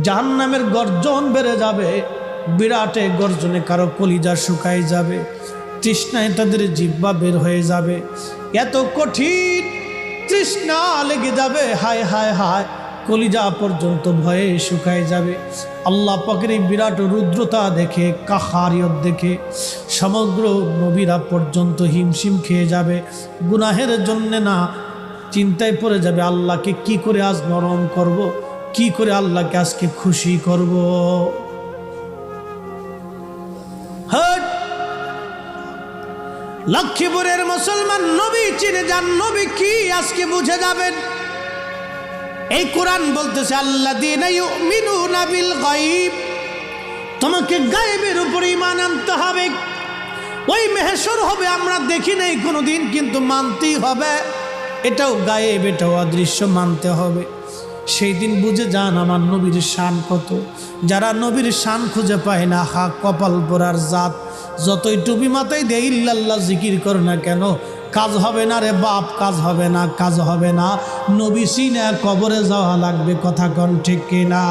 জাহান্নামের গর্জন বেড়ে যাবে। বিরাটে গর্জনে কারও কলিজা শুকায় যাবে। তৃষ্ণায় তাদের জিব্বা বের হয়ে যাবে। এত কঠিন তৃষ্ণা লেগে যাবে। হায় হায় হায়, কলিজা পর্যন্ত ভয়ে শুকায় যাবে। আল্লাহ পাকের এই বিরাট রুদ্রতা দেখে, কাহারিয়ত দেখে, সমগ্র নবীরা পর্যন্ত হিমশিম খেয়ে যাবে। গুনাহের জন্যে না, চিন্তায় পড়ে যাবে, আল্লাহকে কি করে আজ নরম করব। কি করে আল্লাহকে আজকে খুশি করব? হট লক্ষ্মীপুরের মুসলমান নবী চিনে যান, নবী কি আজকে বুঝে যাবেন? এই কোরআন বলতেছে আল্লাহ দিন বিল গাইব তোমাকে গায়েবের উপর ইমান আনতে হবে। ওই মেহেশ্বর হবে, আমরা দেখি নাই কোনোদিন, কিন্তু মানতেই হবে। এটাও গায়েব, এটাও অদৃশ্য, মানতে হবে। সেই দিন বুঝে যান আমার নবীর শান কত। যারা নবীর শান খুঁজে পায় না, হা, কপাল পরার জাত। যতই টুপি মাথায় দেয়, ইল্লাল্লাহ জিকির করো না কেন? কাজ হবে না রে বাপ, কাজ হবে না, কাজ হবে না। নবী সিনে কবরে যাওয়া লাগবে, কথা কন ঠিক কিনা?